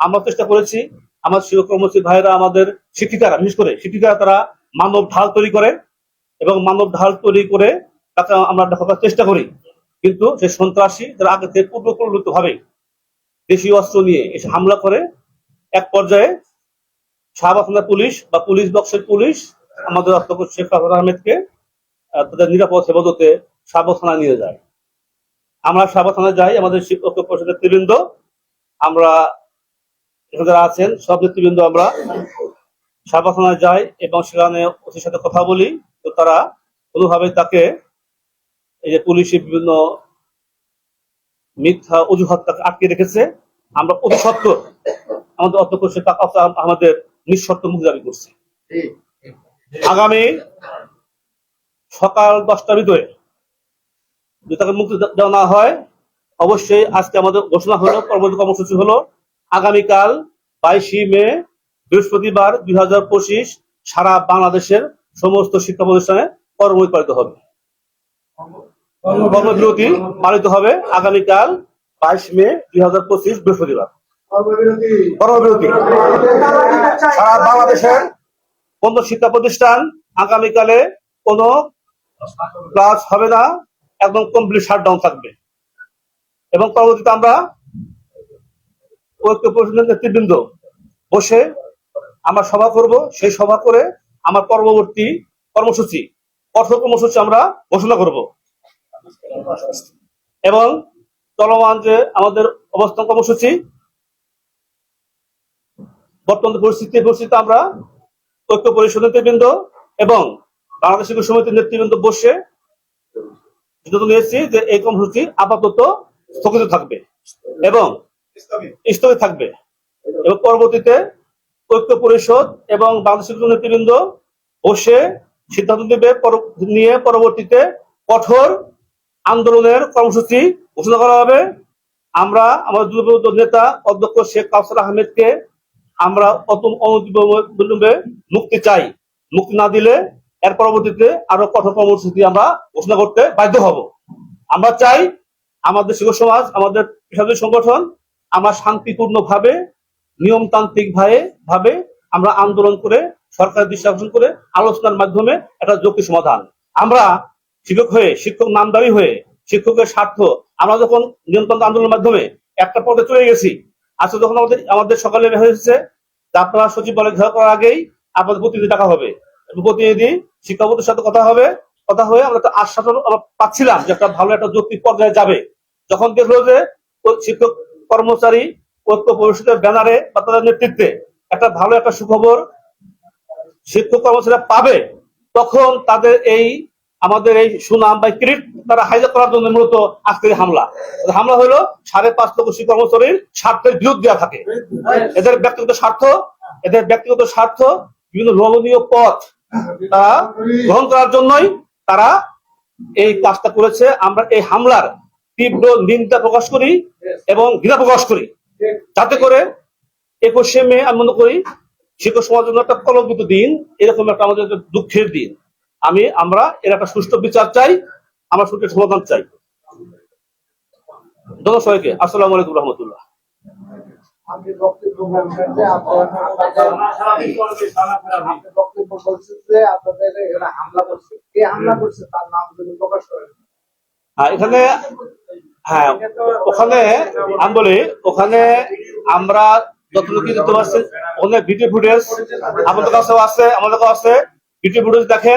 আমরা চেষ্টা করেছি আমার শিক্ষক কর্মচারী ভাইয়েরা আমাদের শিক্ষিকারা বিশেষ করে শিক্ষিকারা তারা মানব ঢাল তৈরি করে এবং মানব ঢাল তৈরি করে তাকে আমরা দেখাবার চেষ্টা করি। কিন্তু সে সন্ত্রাসী যারা আগে থেকে পূর্ব পরিণত ভাবে দেশীয় অস্ত্র নিয়ে এসে হামলা করে। এক পর্যায়ে শাহবাগ পুলিশ বা পুলিশ বক্সের পুলিশ আমাদের অধ্যক্ষ শেখ আবুল আহমেদকে আহ, তাদের নিরাপদ হেফাজতে শাহবাগ থানায় নিয়ে যায়। আমরা শাহবাগ থানায় যাই আমাদের শিক্ষক পরিষদের নেতৃবৃন্দ আমরা এখানে যারা আছেন, সব নেতৃবৃন্দ আমরা থানায় যাই এবং সেখানে ওসির সাথে কথা বলি। তো তারা কোনোভাবে তাকে এই যে পুলিশের বিভিন্ন মিথ্যা অজুহাত তাকে আটকে রেখেছে। আমরা অতি সত্তর আমাদের অধ্যক্ষ আমাদের নিঃশর্ত মুক্তি দাবি করছি। আগামী সকাল দশটার ভিতরে যদি তাকে মুক্তি দেওয়া না হয়, অবশ্যই আজকে আমাদের ঘোষণা হলো, পরবর্তী কর্মসূচি হলো আগামীকাল বাইশে মে বৃহস্পতিবার দুই হাজার পঁচিশ সারা বাংলাদেশের সমস্ত শিক্ষা প্রতিষ্ঠানে কর্মবিরতি পালিত হবে। কর্মবিরতি পালিত হবে আগামীকাল বাইশ মে দুই হাজার পঁচিশ বৃহস্পতিবার। কর্মবিরতি। সারা বাংলাদেশের কোন শিক্ষা প্রতিষ্ঠান আগামীকালে কোনো ক্লাস হবে না একদম কমপ্লিট শাটডাউন থাকবে। এবং পরবর্তীতে আমরা ঐক্য পরিষদের নেতৃবৃন্দ বসে আমরা সভা করব। সেই সভা করে আমার পরবর্তী কর্মসূচি কঠোর কর্মসূচি আমরা ঘোষণা করব। এবং চলমান যে আমাদের অবস্থান কর্মসূচি, বর্তমান পরিস্থিতি পরিস্থিতি আমরা ঐক্য পরিষদ নেতৃবৃন্দ এবং বাংলাদেশ শিক্ষক সমিতির নেতৃবৃন্দ বসে সিদ্ধান্ত নিয়েছি যে এই কর্মসূচি আপাতত স্থগিত থাকবে। এবং স্থগিত থাকবে। এবং পরবর্তীতে ঐক্য পরিষদ এবং বাংলাদেশ শিক্ষক নেতৃবৃন্দ বসে সিদ্ধান্ত নেবে নিয়ে পরবর্তীতে কঠোর আন্দোলনের কর্মসূচি ঘোষণা করা হবে। আমরা আমাদের যুবদল নেতা অধ্যক্ষ শেখ কাউসার আহমেদকে আমরা অনতিবিলম্বে মুক্তি চাই। মুক্তি না দিলে এর পরবর্তীতে আরও কঠোর কর্মসূচি আমরা ঘোষণা করতে বাধ্য হব। আমরা চাই আমাদের শিক্ষক সমাজ, আমাদের সংগঠন আমরা শান্তিপূর্ণ ভাবে নিয়মতান্ত্রিক ভাবে ভাবে আমরা আন্দোলন করে, সরকারের দৃষ্টি করে আলোচনার মাধ্যমে একটা যৌক্তিক সমাধান। আমরা শিক্ষক হয়ে, শিক্ষক নামদারি হয়ে, শিক্ষকের স্বার্থ, আমরা যখন নিয়ন্ত্রণ আন্দোলনের মাধ্যমে একটা পর্যায়ে চলে গেছি, আজকে যখন আমাদের আমাদের সকালে হয়েছে আপনারা সচিবালয় ঘেরাও করার আগেই আপনাদের প্রতিনিধি ডাকা হবে। প্রতিনিধি শিক্ষাপতির সাথে কথা হবে, কথা হয়ে আমরা একটা আশ্বাসন পাচ্ছিলাম যে একটা ভালো একটা যৌক্তিক পর্যায়ে যাবে। যখন দেখল যে শিক্ষক কর্মচারী ঐক্য পরিষদের ব্যানারে বা তাদের নেতৃত্বে একটা ভালো একটা সুখবর শিক্ষক কর্মচারীরা পাবে, তখন তাদের এই, আমাদের এই সুনাম বা ক্রিট তারা হাইজাক করার জন্য মূলত আজকের হামলা। হামলা হলো সাড়ে পাঁচ লক্ষ শিক্ষক কর্মচারীর স্বার্থের বিরোধ দেওয়া থাকে। এদের ব্যক্তিগত স্বার্থ, এদের ব্যক্তিগত স্বার্থ বিভিন্ন লোভনীয় পথ তারা গ্রহণ করার জন্যই তারা এই কাজটা করেছে। আমরা এই হামলার তীব্র নিন্দা প্রকাশ করি এবং ঘৃণা প্রকাশ করি। যাতে করে একুশে মে আমি মনে করি শিক্ষক সমাজের জন্য একটা কলঙ্কিত দিন এরকম একটা আমাদের দুঃখের দিন। আমি আমরা এর একটা সুষ্ঠু বিচার চাই আমরা সুষ্ঠু সমাধান চাই। সবাইকে। আসসালামু আলাইকুম রহমতুল্লাহ। আপনি বক্তব্য বলছেন যে আপনারা বক্তব্য বলছেন যে আপনাদের এরা হামলা করছে। কে হামলা করছে? তার নাম যদি প্রকাশ করেন। এখানে হ্যাঁ ওখানে আমি বলি, ওখানে আমরা যতটুকু দিতে পারছি ওখানে ভিডিও ফুটেজ আমাদের কাছেও আছে, আমাদের কাছে আছে। ভিডিও ফুটেজ দেখেন।